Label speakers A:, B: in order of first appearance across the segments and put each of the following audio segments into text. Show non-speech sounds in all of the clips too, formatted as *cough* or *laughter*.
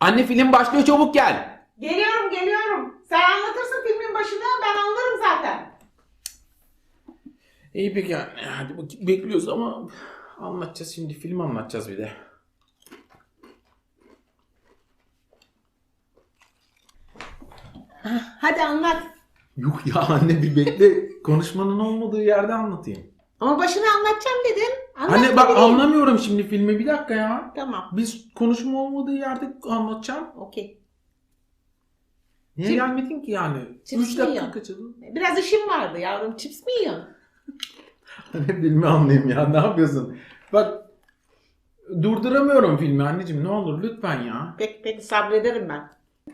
A: Anne film başlıyor çabuk gel.
B: Geliyorum geliyorum. Sen anlatırsın filmin başını ben anlarım zaten.
A: İyi peki anne. Hadi bekliyoruz ama anlatacağız şimdi film anlatacağız bir de.
B: Hadi anlat.
A: Yuh ya anne bir bekle. Konuşmanın olmadığı yerde anlatayım.
B: Ama başını anlatacağım dedin.
A: Anne bak
B: da bileyim.
A: anlamıyorum şimdi filmi bir dakika ya.
B: Tamam.
A: Biz konuşma olmadığı yerde anlatacağım.
B: Okey.
A: Niye
B: Çip-
A: gelmedin ki yani?
B: Çips
A: 3 dakika
B: yiyor.
A: kaçırdı.
B: Biraz işim vardı yavrum. Chips mi yiyorsun? *laughs*
A: Anne filmi anlayayım ya ne yapıyorsun? Bak durduramıyorum filmi anneciğim ne olur lütfen ya.
B: Peki peki sabrederim ben.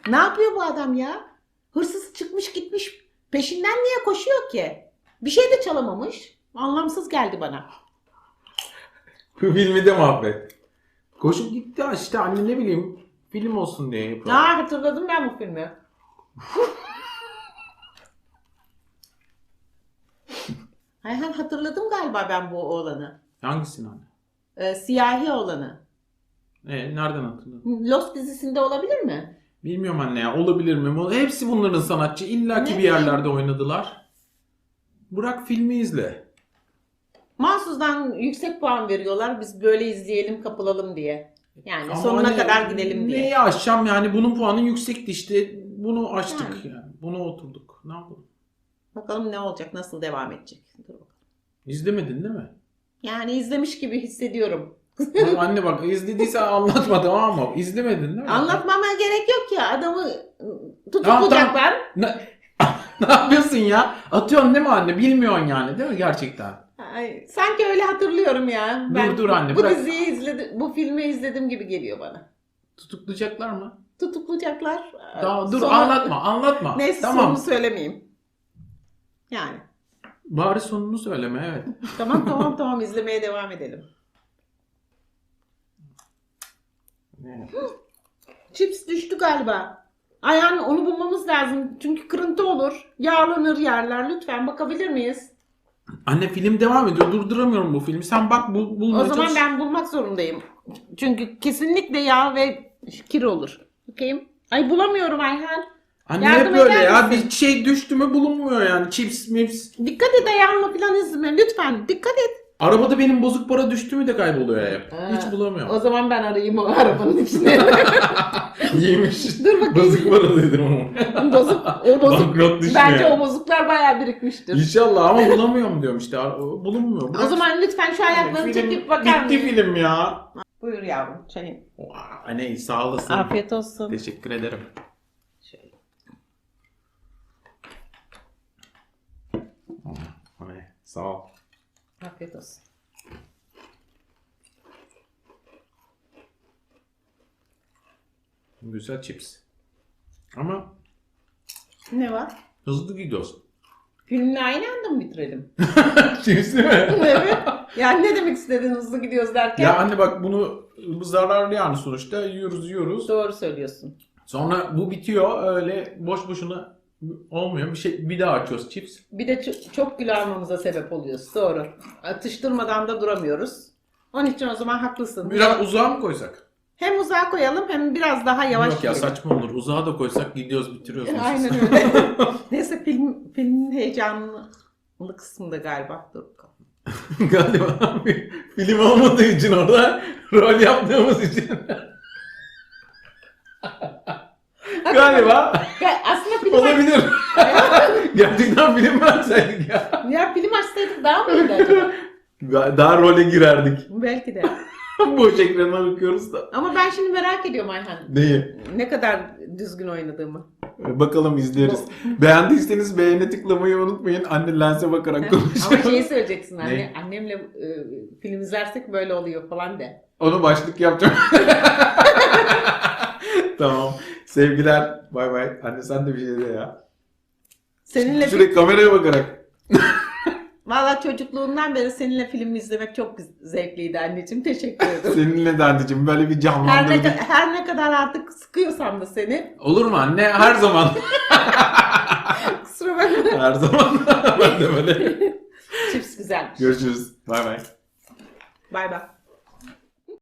B: Ne yapıyor bu adam ya? Hırsız çıkmış gitmiş. Peşinden niye koşuyor ki? Bir şey de çalamamış. Anlamsız geldi bana.
A: Bu filmi de mahvet. Koşup gitti ya işte anne ne bileyim film olsun diye yapıyor.
B: Aa hatırladım ben bu filmi. *laughs* Ayhan hatırladım galiba ben bu oğlanı.
A: Hangisini anne?
B: Ee, siyahi olanı.
A: E, nereden hatırladın?
B: Lost dizisinde olabilir mi?
A: Bilmiyorum anne ya olabilir mi? Hepsi bunların sanatçı. İlla ki
B: Ne
A: bir yerlerde oynadılar. Bırak filmi izle.
B: Mahsus'dan yüksek puan veriyorlar. Biz böyle izleyelim, kapılalım diye. Yani
A: Ama
B: sonuna
A: hani
B: kadar gidelim diye.
A: Neyi aşacağım yani bunun puanı yüksekti işte. Bunu açtık
B: Yani.
A: yani. Buna oturduk. Ne yapalım?
B: Bakalım ne olacak, nasıl devam edecek. Dur bakalım.
A: İzlemedin değil mi?
B: Yani izlemiş gibi hissediyorum.
A: Anne bak izlediysen *laughs* anlatma tamam mı? İzlemedin değil mi?
B: Anlatmama gerek yok ya. Adamı ıı,
A: Tamam,
B: tutuklayacaklar.
A: Ne, ne yapıyorsun ya? Atıyorsun değil mi anne? Bilmiyorsun yani değil mi gerçekten?
B: Ay, sanki öyle hatırlıyorum ya.
A: Dur, dur anne,
B: Bu
A: bırak.
B: diziyi izledim, bu filmi izledim gibi geliyor bana.
A: Tutuklayacaklar mı?
B: Tutuklayacaklar.
A: Daha, dur
B: Sonra-
A: anlatma anlatma. *laughs*
B: Neyse
A: tamam.
B: sonunu söylemeyeyim. Yani.
A: Bari sonunu söyleme evet. *laughs*
B: Tamam tamam tamam izlemeye devam edelim. Chips düştü galiba. Ayhan onu bulmamız lazım. Çünkü kırıntı olur. Yağlanır yerler. Lütfen bakabilir miyiz?
A: Anne film devam ediyor. Durduramıyorum bu filmi. Sen bak bul, bulmaya
B: O zaman
A: çalış.
B: ben bulmak zorundayım. Çünkü kesinlikle yağ ve kir olur. Bakayım. Ay bulamıyorum Ayhan.
A: Anne
B: yardım
A: hep böyle
B: eder
A: ya.
B: misin?
A: Bir şey düştü mü bulunmuyor yani. Chips mips.
B: Dikkat et ayağımla falan izme. Lütfen dikkat et.
A: Arabada benim bozuk para düştü mü de kayboluyor hep.
B: Ha,
A: Hiç bulamıyorum.
B: O zaman ben arayayım o arabanın içine. *laughs*
A: İyiymiş.
B: Dur bakayım.
A: Bozuk para dedim ama.
B: bozuk. O bozuk.
A: Banknot düşmüyor.
B: Bence o bozuklar bayağı birikmiştir.
A: İnşallah ama bulamıyorum diyorum işte. Bulunmuyor.
B: O
A: Bırak.
B: zaman lütfen şu ayaklarını
A: Film
B: çekip bakar
A: Bitti
B: mısın?
A: film ya.
B: Buyur yavrum çayın.
A: Anne sağ olasın.
B: Afiyet olsun.
A: Teşekkür ederim.
B: Şöyle.
A: Anne sağ ol.
B: Afiyet olsun.
A: Güzel chips. Ama
B: Ne var?
A: hızlı gidiyorsun.
B: Filmle aynı anda mı bitirelim? *laughs*
A: chips değil mi? *laughs*
B: evet. Yani ne demek istedin hızlı gidiyoruz derken?
A: ya anne bak bunu bu zararlı yani sonuçta yiyoruz yiyoruz.
B: Doğru söylüyorsun.
A: Sonra bu bitiyor öyle boş boşuna olmuyor. Bir şey bir daha açıyoruz chips.
B: Bir de çok, çok kilo almamıza sebep oluyoruz. Doğru. Atıştırmadan da duramıyoruz. Onun için o zaman haklısın.
A: Biraz uzağa mı koysak?
B: Hem uzağa koyalım hem biraz daha yavaş
A: Yok ya
B: gidelim.
A: saçma olur. Uzağa da koysak gidiyoruz bitiriyoruz.
B: Aynen öyle. *laughs* Neyse film, filmin heyecanlı kısmında galiba. Dur bakalım. *laughs*
A: Galiba bir film olmadığı için orada rol yaptığımız için. Galiba olabilir. *laughs* Gerçekten film verseydik ya.
B: Ya film açsaydık daha mıydı acaba?
A: Daha role girerdik.
B: Belki de. *laughs*
A: Boş ekrana bakıyoruz da.
B: Ama ben şimdi merak ediyorum Ayhan.
A: Neyi?
B: Ne kadar düzgün oynadığımı.
A: Bakalım izleriz. Beğendiyseniz beğene tıklamayı unutmayın. Anne lense bakarak
B: Ama
A: konuşuyor.
B: şeyi söyleyeceksin anne.
A: Ne?
B: Annemle e, film izlersek böyle oluyor falan de.
A: Onu başlık yapacağım. *laughs* Sevgiler. Bay bay. Anne sen de bir şey de ya.
B: Seninle
A: Sürekli kameraya bakarak. *laughs*
B: Valla çocukluğundan beri seninle film izlemek çok zevkliydi anneciğim. Teşekkür *laughs* ederim.
A: Seninle de anneciğim böyle bir
B: her, ne,
A: canlandırdık.
B: her ne kadar artık sıkıyorsam da seni.
A: Olur mu anne? Her zaman. *laughs*
B: Kusura bakma.
A: Her zaman. ben de böyle.
B: Chips güzelmiş.
A: Görüşürüz. Bay bay.
B: Bay bay.